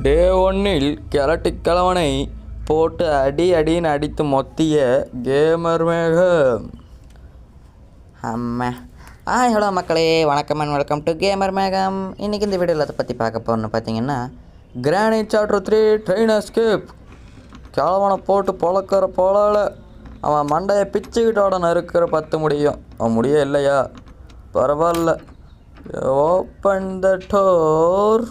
டே ஒன்னில் கிழவனை போட்டு அடி அடின்னு அடித்து மொத்திய கேமர் மேகம் அம்மா. ஆ ஹலோ மக்களே. வணக்கம் அண்ட் வெல்கம் டு கேமர் மேகம். இன்றைக்கி இந்த வீடியோவில் அதை பற்றி பார்க்க போகிறோன்னு பார்த்தீங்கன்னா granite chapter three train escape கிழவனை போட்டு பொழக்கிற போலால அவன் மண்டையை பிச்சுக்கிட்டோட நறுக்கிற பத்து முடியும். அவன் முடிய இல்லையா? பரவாயில்ல. ஓப்பன் த டோர்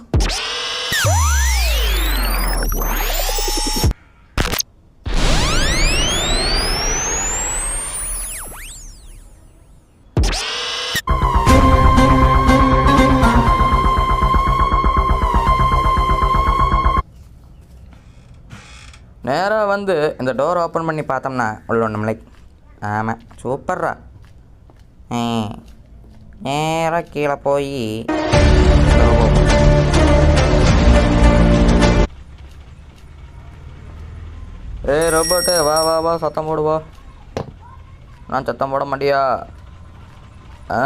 வந்து இந்த டோர் ஓப்பன் பண்ணி பார்த்தோம்னா உள்ள ஒன்றும் லைக் ஆமாம் சூப்பர்ரா. ம் நேராக கீழே போய். ஏய் ரோபோட்டு வா வா வா சத்தம் போடு வா. நான் சத்தம் போட மாட்டியா? ஆ.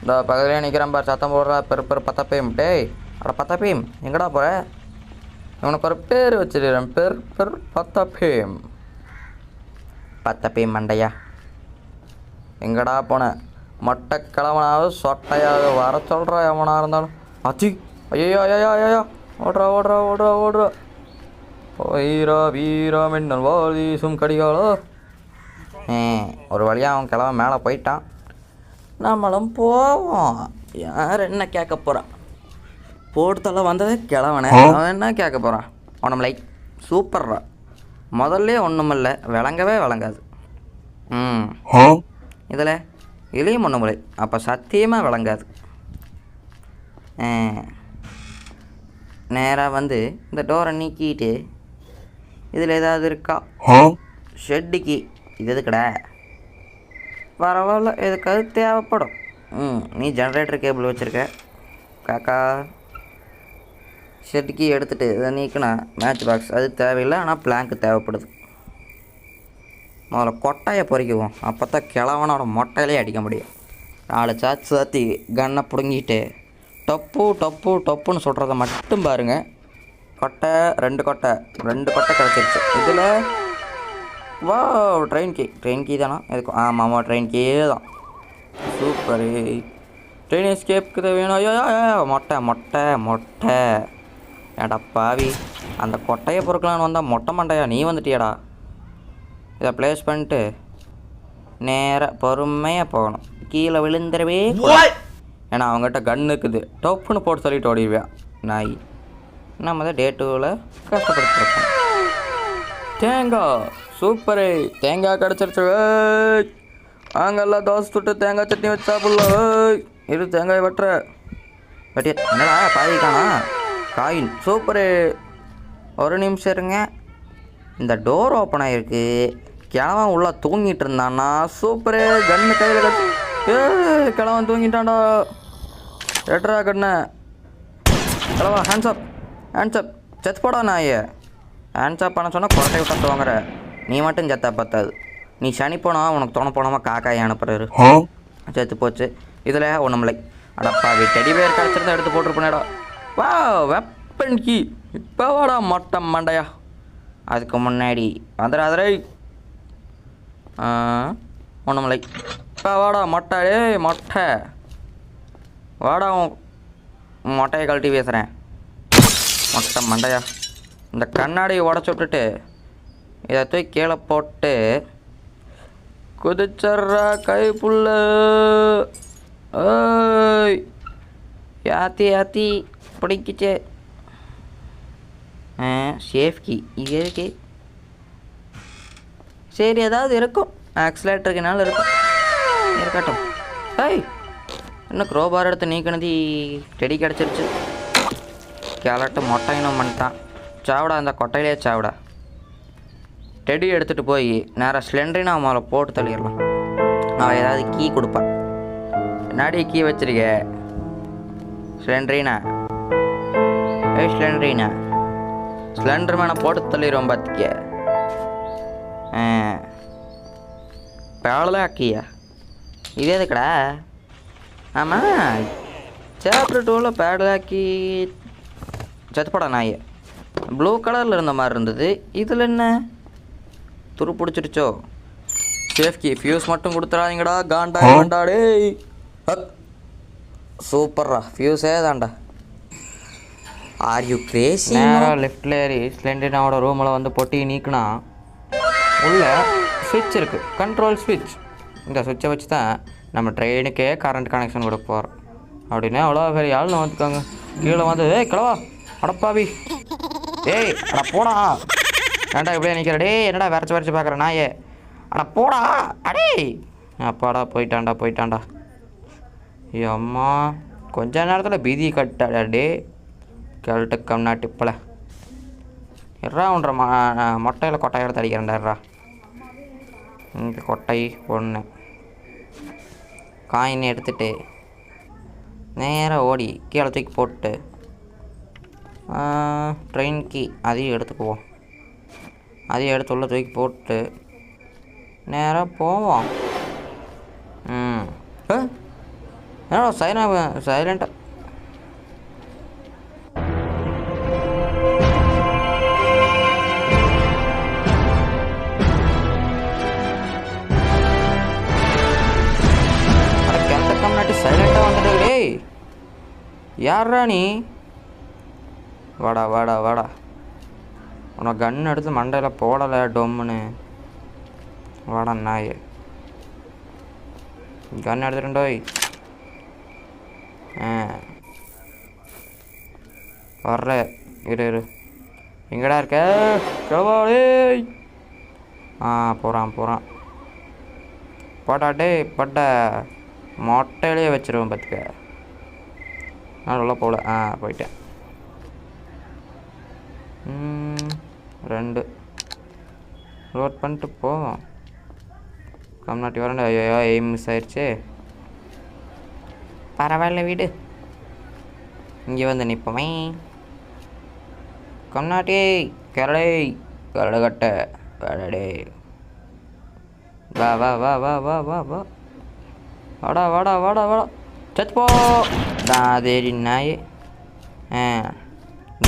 இந்த பக்கத்துலேயே நிற்கிறேன் பார் சத்தம் போடுறா பெரு பெரு பத்தப்பையும். டேய் அட பத்தப்பையும் எங்கடா போகிற இவனுக்கு ஒரு பேர் வச்சிருக்கிறேன் பெர் பெர் பத்தப்பேம் பத்தப்பேம் மண்டையா எங்கடா போன? மொட்டை கிழவனாவது சொட்டையாவது வர சொல்கிறா எவனா இருந்தாலும். அச்சி. ஐயோ ஐயோ ஐயோ ஓடுறா ஓடுறா ஓடுறா ஓடுறா. வீரா வீரா மின்னல் வால் வீசும் கடிகாலோ. ம் ஒரு வழியாக அவன் கிழவன் மேலே போயிட்டான். நம்மளும் போவோம். யார் என்ன கேட்க போகிறான் போட்டுத்தல வந்ததே கிழவனே. அவன் என்ன கேட்க போகிறான் அவனம் லைக் சூப்பர்ரா முதல்ல ஒன்றுமில்ல விளங்கவே விளங்காது. ம். இதில் இளையும் ஒன்றுமில்லை அப்போ சத்தியமாக விளங்காது. நேராக வந்து இந்த டோரை நீக்கிட்டு இதில் ஏதாவது இருக்கா? ஷெட்டுக்கு. இது எதுக்குடா? பரவாயில்ல எதுக்காவது தேவைப்படும். ம். நீ ஜென்ரேட்டர் கேபிள் வச்சுருக்க. காக்கா. ஷெட்டுக்கு எடுத்துகிட்டு இதை நீக்கினா மேட்ச் பாக்ஸ் அது தேவையில்லை ஆனால் பிளாங்க்கு தேவைப்படுது. முதல்ல கொட்டையை பொறிக்குவோம். அப்போ தான் கிழவனோட மொட்டையிலே அடிக்க முடியும். நாலு சாத்து சாத்தி கன்னை பிடுங்கிட்டு டப்பு டப்பு டப்புன்னு சொல்கிறத மட்டும் பாருங்கள் கொட்டை ரெண்டு கொட்டை ரெண்டு கொட்டை கிடச்சிருச்சு இதில் வா ட்ரெயின் கீ ட்ரெயின் கீ தானா? இருக்கும் ஆமாம் ஆமாம் ட்ரெயின் கீ தான். சூப்பரு ட்ரெயின் எஸ்கேப்புக்கு தேவையான ஐயோ, மொட்டை மொட்டை மொட்டை. ஏடா பாவி? அந்த கொட்டையை பொறுக்கலான்னு வந்தால் மொட்டை மண்டையா? நீ வந்துட்டியாடா. இதை ப்ளேஸ் பண்ணிட்டு நேராக பொறுமையாக போகணும். கீழே விழுந்துடவே. ஏன்னா அவங்ககிட்ட கன் இருக்குது. டொப்புன்னு போட்டு சொல்லிட்டு ஓடிடுவேன் நாய். நம்ம தான் டே டூவில் கஷ்டப்படுத்திருக்கோம். தேங்காய் சூப்பரு தேங்காய் கிடச்சிருச்சு. ஏய். வாங்கெல்லாம் தோசை சுட்டு தேங்காய் சட்னி வச்சு சாப்பிடலாம். இரு தேங்காய் வெட்டுற. வெட்டிய என்னடா பாதி காணா காயின். சூப்பரு. ஒரு நிமிஷம் இருங்க. இந்த டோர் ஓப்பன் ஆகிருக்கு கிழவன் உள்ள தூங்கிட்டு இருந்தானா சூப்பரு. கன்னு கையில் கட்டு ஏ கிழவன் தூங்கிட்டான்டா. எட்ரா கண்ணு. கிழவா ஹேண்ட்ஸ் அப் ஹேண்ட்ஸ் அப் செத்து போடா நாயே. ஹேண்ட்ஸ் அப் பண்ண சொன்னால் குரட்டை விட்டா தோங்குற. நீ மட்டும் செத்தா பத்தாது. நீ சனி போனா உனக்கு துணை போனாமல் காக்காயை அனுப்புறாரு. செத்து போச்சு. இதில் ஒன்றும் இல்லை. அடப்பா டெடி பேர் கிடச்சிருந்தா எடுத்து போட்டிருப்பேனேடா. வா வெப்பன் கீ. இப்போ வாடா மொட்டை மண்டையா. அதுக்கு முன்னாடி வந்துடாதரை ஒன்றும் இப்போ வாடா மொட்டை ஏ மொட்டை. வாடா உன் மொட்டையை கழட்டி பேசுகிறேன் மொட்டை மண்டையா. இந்த கண்ணாடியை உடச்சி விட்டுட்டு இதை தூக்கி கீழே போட்டு குதிச்சர்றா கை புல்லு ஓய் ஏத்தி பிடிக்கிச்சே. ஆ சேஃப் கீ இது எதுக்கு சரி ஏதாவது இருக்கும். ஆக்சிலேட்டருக்குனால இருக்கும். இருக்கட்டும். ஐய் இன்னும் க்ரோபார் எடுத்து நீக்கினது? டெடி கிடச்சிருச்சு. கேலட்டு மொட்டையினும் பண்ணிட்டான். சாவிடா அந்த கொட்டையிலே சாவிடா. டெடி எடுத்துகிட்டு போய் நேராக சிலிண்டருன்னு அவன் அவங்கள போட்டு தள்ளிடலாம். அவன் ஏதாவது கீ கொடுப்பான். என்னடி கீ வச்சிருக்க? சிலிண்டரினா ஏய் ஸ்லெண்டரினா ஸ்லெண்டர் மேனை போட்டு தள்ளிடுவோம் பார்த்துக்க ஆ. பேளதான் ஆக்கியா? இது எதுக்கடா? ஆமாம் சாப்டர் டூவில் பேடலாக்கி செத்துப்படா நாய். ப்ளூ கலரில் இருந்த மாதிரி இருந்தது. இதில் என்ன? துரு பிடிச்சிருச்சோ? சேஃப்கி ஃபியூஸ் மட்டும் கொடுத்துறாதீங்கடா காண்டா காண்டா டேய். சூப்பர்ரா. ஃபியூஸே தான்டா. ஆர் யூ கிரேசி நேராக லெஃப்டில் ஏறி ஸ்லெண்டினாவோட ரூமில் வந்து பொட்டி நீக்கினா உள்ள சுவிட்ச் இருக்குது கண்ட்ரோல் சுவிட்ச் இந்த சுவிட்சை வச்சு தான் நம்ம ட்ரெயினுக்கே கரண்ட் கனெக்ஷன் கொடுக்க போகிறோம் அப்படின்னா அவ்வளோ பெரிய ஆள்னு வந்துக்கோங்க கீழே வந்து ஏய் கிளவா அடப்பாவி ஏய் அட போடா. ஏன்டா இப்படியே நிற்கிற டேய் என்னடா வரைச்சி வரைச்சி பார்க்குற நாயே? அட போடா அடே. அப்பாடா போயிட்டான்டா போயிட்டான்டா. ஐயோ அம்மா கொஞ்ச நேரத்தில் பீதி கட்டாடா டே கேள்ட்டு கம்னா டிப்பில் எறா ஒன்ற ம மொட்டையில் கொட்டை எடுத்து அடிக்கிறேன்டாரா இங்கே கொட்டை ஒன்று காயின் எடுத்துட்டு நேராக ஓடி கீழே தூக்கி போட்டு ட்ரெயின் கீ அதையும் எடுத்துக்குவோம். அதையும் எடுத்து உள்ள தூக்கி போட்டு நேராக போவோம். ம். ஏ, என்னடா சைலா சைலண்ட்டாக யாரா நீ? வாடா வாடா வாடா. உனக்கு கன் எடுத்து மண்டையில் போடலை டொம்முன்னு. வாடா நாய். கன் எடுத்துட்டோய் ஆ. வர்ற. இரு இரு. எங்கடா இருக்க? கவாலே ஆ போகிறான் போகிறான் போட்டாட்டே டேய் பட்ட. மொட்டையிலேயே வச்சிருவேன் பார்த்துக்க. நான் உள்ள போகல ஆ போயிட்டேன். ரெண்டு. லோட் பண்ணிட்டு போவோம் கம்நாட்டி வரேன் ஐயோ எய்ம் மிஸ் ஆயிடுச்சு பரவாயில்ல வீடு. இங்கே வந்து நிற்போமே கம்நாட்டி கரடை கரடகட்டை. கரடே வா வா வா வா வா வா வா. வாடா வாடா வாடா வாடா. செத்து போ தாதேரி நாய் ஆ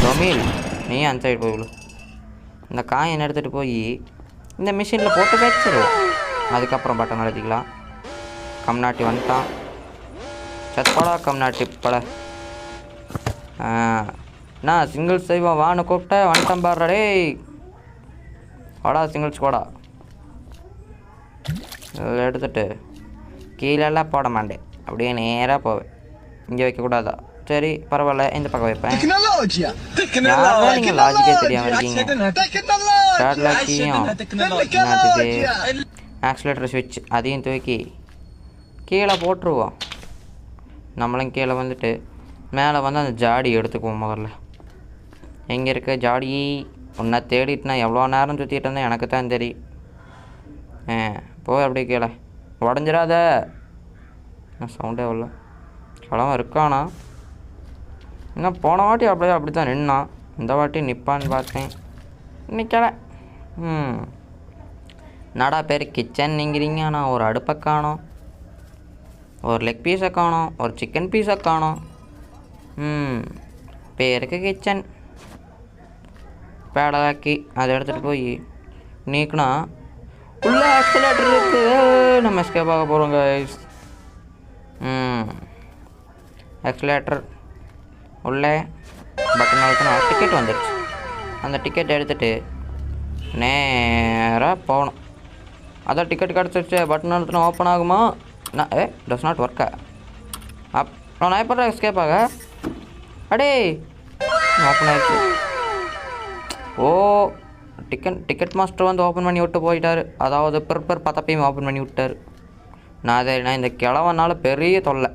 டொமில் நீ அந்த சைடு போய் இந்த காயின் எடுத்துகிட்டு போய் இந்த மிஷினில் போட்டு வச்சிருவோம் அதுக்கப்புறம் பட்டன் அழுத்திக்கலாம். கம்நாட்டி வந்துட்டான். செத்தப்படா கம்நாட்டி பட ஆ நான் சிங்கிள்ஸ் செய்வோம் வான்னு கூப்பிட்டேன் வந்துட்டேன் பாடுறா டேய். வாடா சிங்கிள்ஸ் போடா இதில் எடுத்துட்டு கீழெல்லாம் போட மாட்டேன். அப்படியே நேராக போவேன். இங்கே வைக்கக்கூடாதா? சரி பரவாயில்ல இந்த பக்கம் வைப்பேன். Tecnologia! யாரா நீங்க லாஜிக்கே தெரியாம இருக்கீங்க. என்னது ஆக்சிலேட்டர் ஸ்விட்ச் அதையும் தூக்கி. கீழே போட்டுருவோம். நம்மளும் கீழே வந்துட்டு மேலே வந்து அந்த ஜாடி எடுத்துக்குவோம் முதல்ல. எங்கே இருக்க ஜாடி? உன்னை தேடிட்டு நான் எவ்வளோ நேரம் சுற்றிட்டு இருந்தேன் எனக்கு தான் தெரியும். போய் அப்படியே கீழே. உடஞ்சிடாத. என்ன சவுண்டே வரல. கிழவன் இருக்கானா? என்ன போன வாட்டி அப்படியே அப்படி தான் நின்னான் இந்த வாட்டி நிற்பான்னு பார்த்தேன். நிற்கல ம். நடா பேர் கிச்சன் நீங்கிறீங்க. ஆனால் ஒரு அடுப்பை காணோம். ஒரு லெக் பீஸை காணோம். ஒரு சிக்கன் பீஸை காணோம். ம். பேருக்கு கிச்சன் பேடலாக்கி அதை எடுத்துகிட்டு போய் நீக்குனா. உள்ள ஆக்சிலேட்டர் இருக்குது நம்ம எஸ்கேப் ஆக போகிறோம் கைஸ் எக்ஸலேட்டர் உள்ளே பட்டன் அழுத்தினா டிக்கெட் வந்துடுச்சு அந்த டிக்கெட் எடுத்துட்டு நேராக போகணும் அதான் டிக்கெட் கிடச்சிருச்சு பட்டன் அழுத்தினா ஓப்பன் ஆகுமா நான் ஏ டஸ் நாட் ஒர்க்கா அப் நான் எப்படா எஸ்கேப் ஆக அடே ஓப்பன் ஆகிடுச்சு ஓ டிக்கெட் டிக்கெட் மாஸ்டர் வந்து ஓப்பன் பண்ணி விட்டு போயிட்டார் அதாவது ப்ரிப்பர் பத்தப்பையும் ஓப்பன் பண்ணி விட்டார் நான் அதை நான் இந்த கிழவனால பெரிய தொல்லை.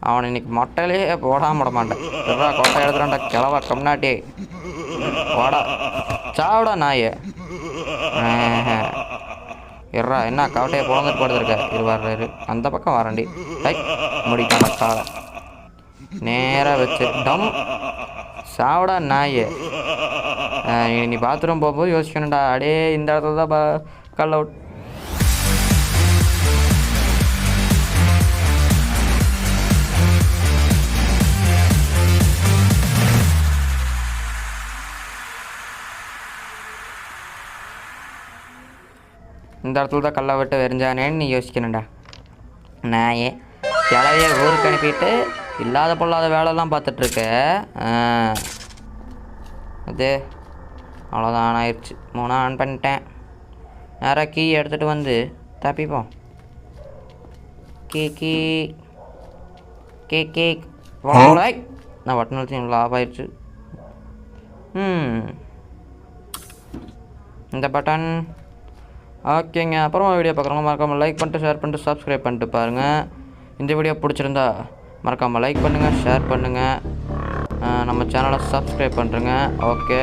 அவனை இன்னைக்கு மொட்டையிலேயே போடாம விட மாட்டேன். கொட்டை எடுத்துறான்டா கிழவ கம்னாட்டி வாடா சாவிடா நாயே. இறா என்ன கவட்டையை பிறந்துட்டு படுத்துருக்க? இது வர்றாரு அந்த பக்கம் வரண்டி. டை முடிக்கான காலை நேராக வச்சு டம். சாவிடா நாயே. நீ- பாத்ரூம் போகும்போது யோசிக்கணும்டா. அடே இந்த இடத்துல தான் பா கல் அவுட் இந்த இடத்துல தான் கல்லை விட்டு வெறிஞ்சானேன்னு நீ யோசிக்கணும்டா. நான் ஏன் கிளவிய ஊருக்கு அனுப்பிட்டு இல்லாத பொல்லாத வேலைலாம் பார்த்துட்ருக்க. அது அவ்வளோதான் ஆன் ஆயிடுச்சு மூணா ஆன் பண்ணிட்டேன். நேராக கீ எடுத்துகிட்டு வந்து தப்பிப்போம். Key key. K K. வாய் நான் பட்டன் அழுத்தி லாப் ஆயிடுச்சு ம். இந்த பட்டன். ஓகேங்க. அப்புறமா வீடியோ பார்க்குறவங்க மறக்காமல் லைக் பண்ணிட்டு ஷேர் பண்ணிட்டு சப்ஸ்கிரைப் பண்ணிட்டு பாருங்கள் இந்த வீடியோ பிடிச்சிருந்தா மறக்காமல் லைக் பண்ணுங்கள் ஷேர் பண்ணுங்கள் நம்ம சேனலை சப்ஸ்கிரைப் பண்ணுறேங்க ஓகே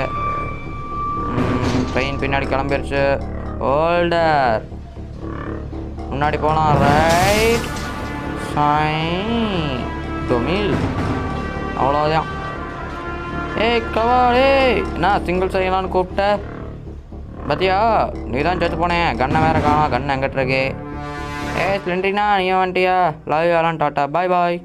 ட்ரெயின் பின்னாடி கிளம்பிருச்சு. ஓல்டர் முன்னாடி போகலாம் ரைட் சாய் டொமில் அவ்வளோதான் ஏய் கவாடே நான் சிங்கிள் செய்யலான்னு கூப்பிட்டேன் பத்தியா? நீ தான் செத்து போனேன் கண்ணை வேற காணும். கண்ணை எங்கிட்ட இருக்கு ஏ ஸ்ப்ளெண்டினா நீ வந்துட்டியா? லவ் யாலாம் டாட்டா பாய் பாய்